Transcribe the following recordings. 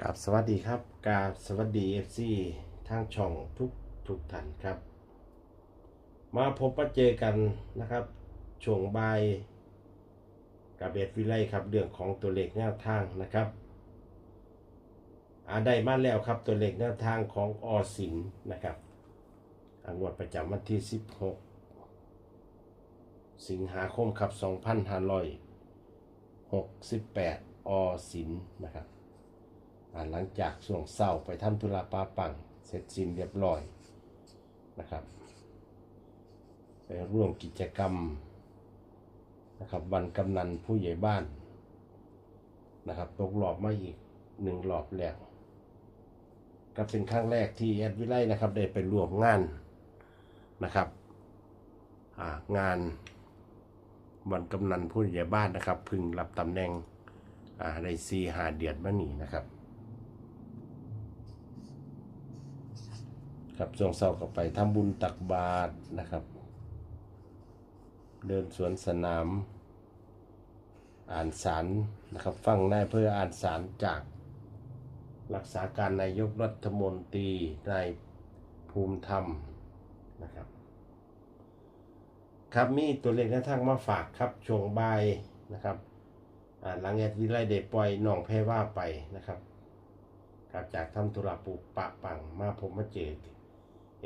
กราบสวัสดีครับกราบสวัสดีเอฟซีทางช่องทุกทุกท่านครับ มาพบมาเจอกันนะครับช่วงบ่ายกับเบสวิไลครับเรื่องของตัวเลขแนวทางนะครับอาได้มาแล้วครับตัวเลขแนวทางของอสินนะครับอางวดประจำวันที่ 16 สิงหาคมครับ 2568 อสินนะครับ หลังจากช่วงเศร้าไปทำธุระปาปัง เสร็จสิ้นเรียบร้อยนะครับ ไปร่วมกิจกรรมนะครับวันกำนันผู้ใหญ่บ้านนะครับตกรอบมาอีกหนึ่งรอบแล้วก็เป็นครั้งแรกที่แอดวิไลนะครับได้ไปร่วมงานนะครับงานวันกำนันผู้ใหญ่บ้านนะครับ พึงรับตำแหน่งอ่าในซีหาเดียดมานีนะครับ ครับช่วงเศร้าก็ไปทำบุญตักบาตรนะครับ เดินสวนสนาม อ่านสารนะครับฟังนายเพื่ออ่านสารจากรักษาการนายกรัฐมนตรีนายภูมิธรรมนะครับ ครับมีตัวเลขแนวทางมาฝากครับช่วงบ่ายนะครับอ่าหลังแอดวิไลเดปล่อยนองแพว่าไปนะครับกลับจากทำธุระปลูปะปังมาผมมาเจอ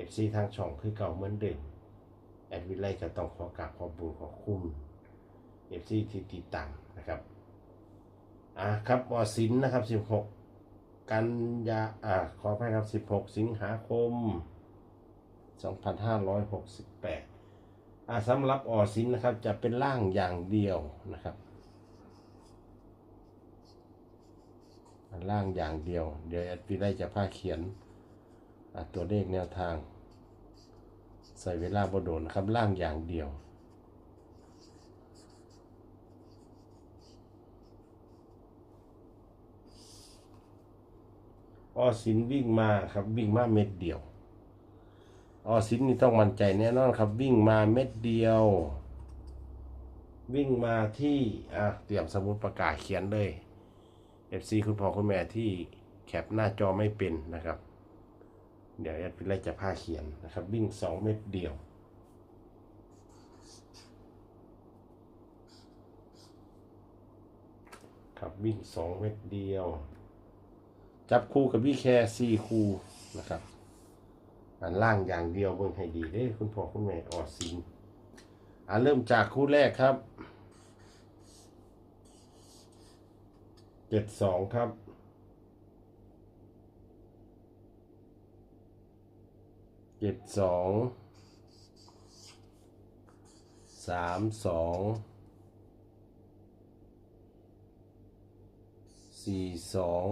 ฟซีทางช่องคือเก่าเหมือนเดิมแอดวิไลก็ต้องขอกราบขอบุญขอบคุณเอฟซีที่ติดตามนะครับอ่าครับอสินนะครับ 16 กันยาอ่าขออภัยครับ 16 สิงหาคม 2568อ่าสำหรับออสินนะครับจะเป็นร่างอย่างเดียวนะครับร่างอย่างเดียว เดี๋ยวแอดวิไลจะพาเขียน ตัวเลขแนวทาง ใส่เวลาบโดนนะครับล่างอย่างเดียว ออสินวิ่งมาครับวิ่งมาเม็ดเดียว ออสินนี่ต้องมั่นใจแน่นอนครับวิ่งมาเม็ดเดียว วิ่งมาที่อะเตรียมสมุดประกาศเขียนเลย FC คุณพ่อคุณแม่ที่แคปหน้าจอไม่เป็นนะครับ เดี๋ยวแอดวิไลจะพาเขียนนะครับ วิ่ง 2 เม็ดเดียว ครับวิ่ง 2 เม็ดเดียว จับคู่กับวิ่แค่คู่นะครับ อันล่างอย่างเดียวเบิ่งให้ดีเด้คุณพ่อคุณแม่ออดสิงอ่าเริ่มจากคู่แรกครับ 72 ครับ เจ็ดสองสามสองสี่สอง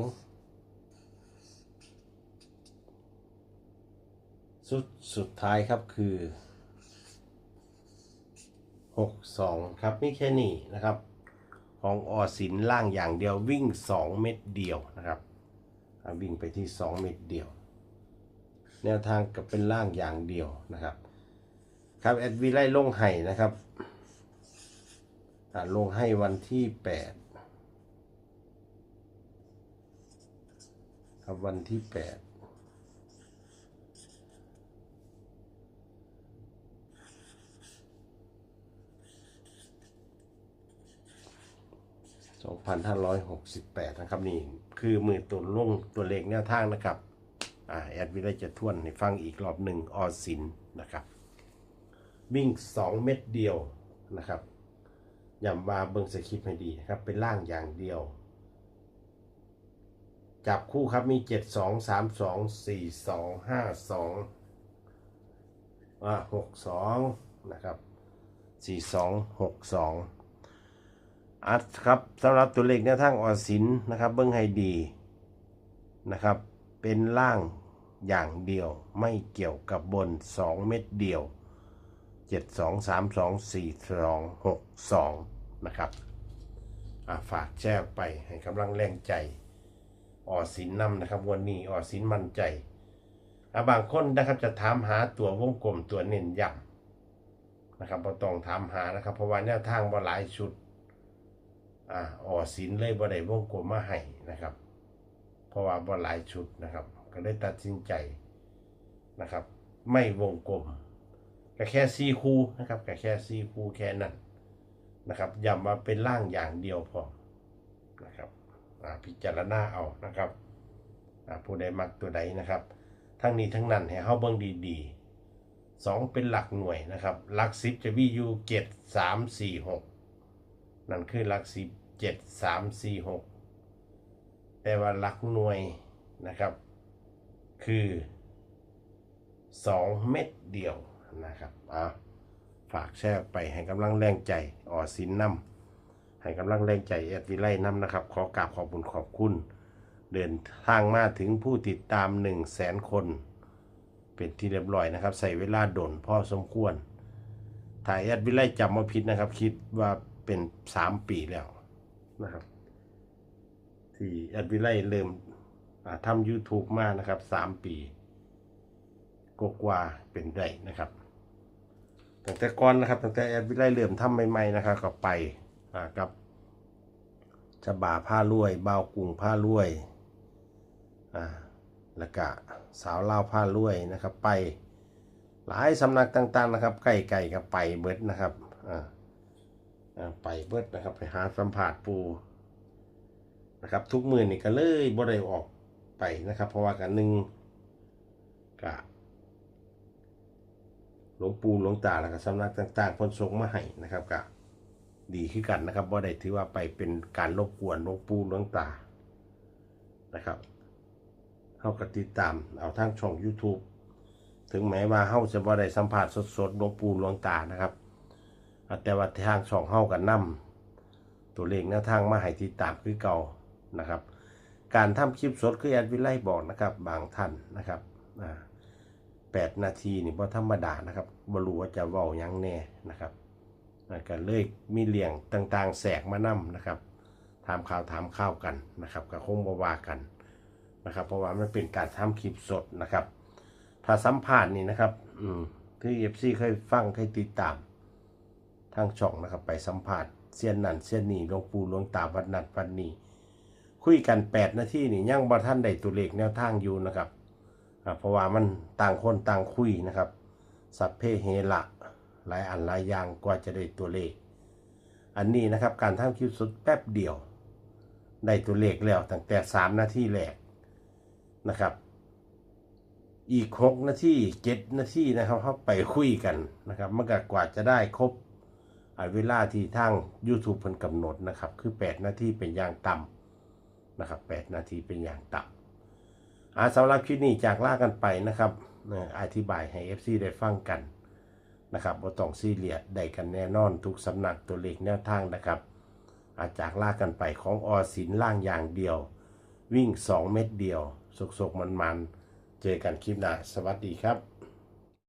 สุดสุดท้ายครับคือหกสองครับนี่แค่นี้นะครับ ของออสินล่างอย่างเดียววิ่งสองเม็ดเดียวนะครับ วิ่งไปที่สองเม็ดเดียว แนวทางกับเป็นล่างอย่างเดียวนะครับ ครับแอดวีไล่ลงให้นะครับลงให้วันที่แปดครับวันที่แปดสองพันห้าร้อยหกสิบแปดนะครับ นี่คือมือตัวลงตัวเลขแนวทางนะครับ แอดวิไลจะทวนให้ฟังอีกรอบหนึ่งออสินนะครับ วิ่ง 2 เม็ดเดียวนะครับย้ำว่าเบิ่งสคริปต์ให้ดีนะครับ เป็นล่างอย่างเดียว จับคู่ครับมี 7 2 3 2 4 2 5 2อ่า6 2 นะครับ 4 2 6 2อัดครับสำหรับตัวเลขแนวทางออสินนะครับ เบิ่งให้ดีนะครับ เป็นล่างอย่างเดียวไม่เกี่ยวกับบน 2 เม็ดเดียว 7 2 3 2 4 2 6 2 นะครับอะฝากแชร์ไปให้กำลังแรงใจออสินนำนะครับวันนี้ออสินมั่นใจอะบางคนนะครับจะถามหาตัววงกลมตัวเน้นย้ำนะครับบ่ต้องถามหานะครับ เพราะว่าแนวทางบ่หลายชุดอะออสินเลยบ่ได้วงกลมมาให้นะครับ ราะว่าบ่หลายชุดนะครับ ก็เลยตัดสินใจนะครับ ไม่วงกลมก็แค่ซีคูนะครับก็แค่ซีคูแค่นั้นนะครับอย่ามาเป็นร่างอย่างเดียวพอนะครับพิจารณาเอานะครับผู้ใดมักตัวใดนะครับ ทั้งนี้ทั้งนั้นให้เฮาเบิ่งดีๆสองเป็นหลักหน่วยนะครับหลักสิบจะมีอยู่เจ็ดสามสี่หกนั่นคือหลักสิบเจ็ดสามสี่หก แต่ว่าหลักหน่วยนะครับ คือสองเม็ดเดียวนะครับอ่าฝากแชร์ไปให้กำลังแรงใจอ่อสินนำให้กำลังแรงใจแอดวิไลนำนะครับ ขอกราบขอบคุณขอบคุณ เดินทางมาถึงผู้ติดตาม 1 0 0 0 0แสนคน เป็นที่เรียบร้อยนะครับ ใส่เวลาโดนพ่อสมควรถ่ายแอดวิไลจำมาผิดนะครับ คิดว่าเป็น 3 ปีแล้วนะครับ ที่แอดวิไลเริ่มทำ YouTube มานะครับ3ปีกกว่าเป็นได้นะครับตั้งแต่ก่อนนะครับตั้งแต่แอดวิไลเริ่มทำใหม่ๆนะครับก็ไปกับฉบาผ้ารวยเบากรุงผ้ารวยอ่าแล้วก็สาวเล่าผ้ารวยนะครับ ไปหลายสำนักต่างๆนะครับใกล้ๆกับไปเบิดนะครับอ่าไปเบิดนะครับไปหาสัมผัสปู นะครับ ทุกมือนี่ก็เลยบ่ได้ออกไปนะครับ เพราะว่ากันหนึ่งกะหลวงปู่หลวงตาแล้วก็สำนักต่างๆคนส่งมาให้นะครับกะดีขึ้นกันนะครับบ่ได้ถือว่าไปเป็นการรบกวนหลวงปู่หลวงตานะครับเฮากติดตามเอาทางช่อง YouTube ถึงแม้ว่าเฮาจะบ่ได้สัมภาษณ์สดๆหลวงปู่หลวงตานะครับ แต่ว่าทางช่องเฮาก็นำตัวเลขแนวทางมาให้ติดตามคือเก่า นะครับ การทำคลิปสดคือแอดวิไลบอกนะครับ บางท่านนะครับอ่า8นาทีนี่บ่ธรรมดานะครับบรูว่าจะเว้ายังแน่นะครับอ่าก็เลยมีเลี่ยงต่างๆแสกมานํนะครับถามข่าวถามข้าวกันนะครับก็คงบวากันนะครับ เพราะว่ามันเป็นการทำคลิปสดนะครับ ถ้าสัมภาษณ์นี่นะครับ อืมที่เอฟซีเคยฟังเคยติดตามทางช่องนะครับ ไปสัมภาษณ์เซียนนั่นเซียนนี่หลวงปู่หลวงตาวัดนัดวัดนี้ คุยกัน 8 นาทีนี่ยังบ่ท่านได้ตัวเลขแนวทางอยู่นะครับเพราะว่ามันต่างคนต่างคุยนะครับ สัพเพเฮระหลายอันหลายอย่างกว่าจะได้ตัวเลข อันนี้นะครับการทำคลิปสุดแป๊บเดียว ได้ตัวเลขแล้วตั้งแต่ 3 นาทีแรกนะครับ อีกหกนาทีเจ็ดนาทีนะครับเขาไปคุยกันนะครับมันก็กว่าจะได้ครบอเวลาที่ทาง YouTube เพิ่นกำหนดนะครับ คือ 8 นาทีเป็นอย่างต่ำ นะครับ8นาทีเป็นอย่างต่ำอ่าสำหรับคลิปนี้จากลากันไปนะครับอธิบายให้ FC ได้ฟังกันนะครับบ่ต้องซีเรียสได้กันแน่นอนทุกสำนักตัวเลขแนวทางนะครับ อาจากลากันไปของอสินล่างอย่างเดียว วิ่ง 2 เม็ดเดียวสกๆมันๆ เจอกันคลิปหน้า สวัสดีครับ